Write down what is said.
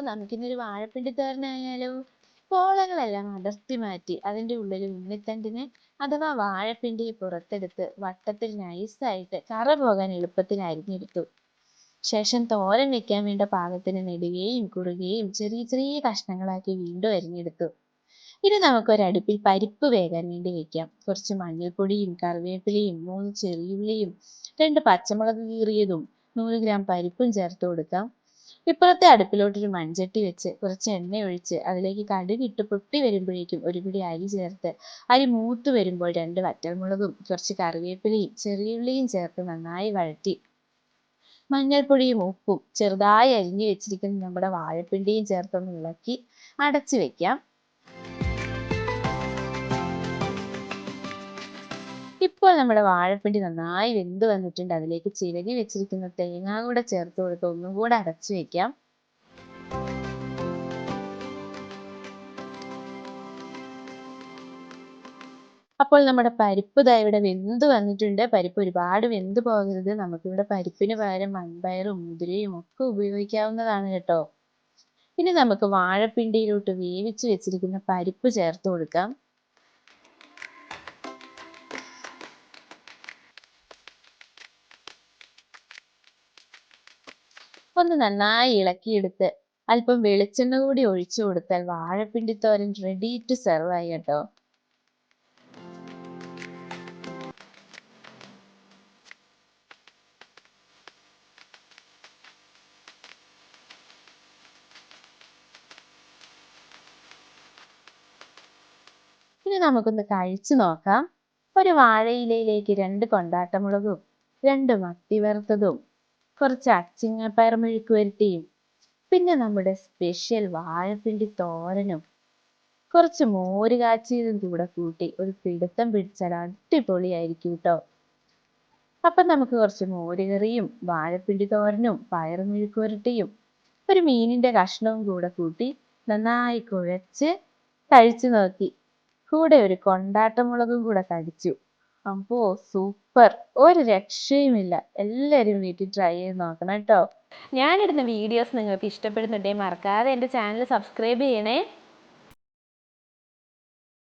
നമുക്കിന്നൊരു വാഴപ്പിണ്ടി തോരനായാലോ പോളകളെല്ലാം അടർത്തി മാറ്റി അതിന്റെ ഉള്ളിൽ ഉണ്ണിത്തണ്ടിനെ അഥവാ വാഴപ്പിണ്ടി പുറത്തെടുത്ത് വട്ടത്തിൽ നൈസായിട്ട് കറ പോകാൻ എളുപ്പത്തിൽ അരിഞ്ഞെടുത്തു. ശേഷം തോരൻ വെക്കാൻ വേണ്ട പാകത്തിന് നെടുകയും കുറുകയും ചെറിയ ചെറിയ കഷ്ണങ്ങളാക്കി വീണ്ടും അരിഞ്ഞെടുത്തു. ഇനി നമുക്കൊരടുപ്പിൽ പരിപ്പ് വേകാൻ വേണ്ടി വെക്കാം. കുറച്ച് മഞ്ഞൾപ്പൊടിയും കറിവേപ്പിലയും മൂന്ന് ചെറിയ ഉള്ളിയും രണ്ട് പച്ചമുളക് കീറിയതും നൂറ് ഗ്രാം പരിപ്പും ചേർത്ത് കൊടുക്കാം. ഇപ്പുറത്തെ അടുപ്പിലോട്ടൊരു മൺചട്ടി വെച്ച് കുറച്ച് എണ്ണ ഒഴിച്ച് അതിലേക്ക് കടുകിട്ട് പൊട്ടി വരുമ്പോഴേക്കും ഒരു പിടി അരി ചേർത്ത് അരി മൂത്ത് വരുമ്പോൾ രണ്ട് വറ്റൽമുളകും കുറച്ച് കറിവേപ്പിലയും ചെറിയുള്ളിയും ചേർത്ത് നന്നായി വഴറ്റി. മഞ്ഞൾപ്പൊടിയും ഉപ്പും ചെറുതായി അരിഞ്ഞു വെച്ചിരിക്കുന്ന നമ്മുടെ വാഴപ്പിണ്ടിയും ചേർത്തൊന്ന് ഇളക്കി അടച്ചു വെക്കാം. ഇപ്പോൾ നമ്മുടെ വാഴപ്പിണ്ടി നന്നായി വെന്ത് വന്നിട്ടുണ്ട്. അതിലേക്ക് ചിരകി വെച്ചിരിക്കുന്ന തേങ്ങ കൂടെ ചേർത്ത് കൊടുത്ത് ഒന്നും കൂടെ വെക്കാം. അപ്പോൾ നമ്മുടെ പരിപ്പ് ദാ ഇവിടെ വെന്ത് വന്നിട്ടുണ്ട്. പരിപ്പ് ഒരുപാട് വെന്ത് പോകരുത്. നമുക്കിവിടെ പരിപ്പിന് പകരം മൺപയറും മുതിരയും ഒക്കെ ഉപയോഗിക്കാവുന്നതാണ് കേട്ടോ. ഇനി നമുക്ക് വാഴപ്പിണ്ടിയിലോട്ട് വേവിച്ച് വെച്ചിരിക്കുന്ന പരിപ്പ് ചേർത്ത് കൊടുക്കാം. ഒന്ന് നന്നായി ഇളക്കിയെടുത്ത് അല്പം വെളിച്ചെണ്ണ കൂടി ഒഴിച്ചു കൊടുത്താൽ വാഴപ്പിണ്ടി തോരൻ റെഡി ടു സെർവ് ആയി കേട്ടോ. ഇനി നമുക്കൊന്ന് കഴിച്ചു നോക്കാം. ഒരു വാഴയിലയിലേക്ക് രണ്ട് കൊണ്ടാട്ടമുളകും രണ്ട് മത്തി വറുത്തതും കുറച്ച് അച്ചിങ്ങപ്പയർ മെഴുക്ക് വരട്ടിയും. പിന്നെ നമ്മുടെ സ്പെഷ്യൽ വാഴപ്പിണ്ടി തോരനും. കുറച്ച് മോര് കാച്ചിയതും കൂടെ കൂട്ടി ഒരു പിടുത്തം പിടിച്ചാൽ അടിപൊളിയായിരിക്കും കേട്ടോ അപ്പം നമുക്ക് കുറച്ച് മോര് കറിയും വാഴപ്പിണ്ടി തോരനും പയർ മെഴുക്ക് വരട്ടിയും ഒരു മീനിന്റെ കഷ്ണവും കൂടെ കൂട്ടി നന്നായി കുഴച്ച് കഴിച്ചു നോക്കി. കൂടെ ഒരു കൊണ്ടാട്ടമുളകും കൂടെ കടിച്ചു അപ്പോ സൂപ്പർ ഒരു രക്ഷയുമില്ല. എല്ലാരും വീട്ടിൽ ട്രൈ ചെയ്ത് നോക്കണം കേട്ടോ. ഞാനിടുന്ന വീഡിയോസ് നിങ്ങൾക്ക് ഇഷ്ടപ്പെടുന്നുണ്ടെങ്കിൽ മറക്കാതെ എന്റെ ചാനൽ സബ്സ്ക്രൈബ് ചെയ്യണേ.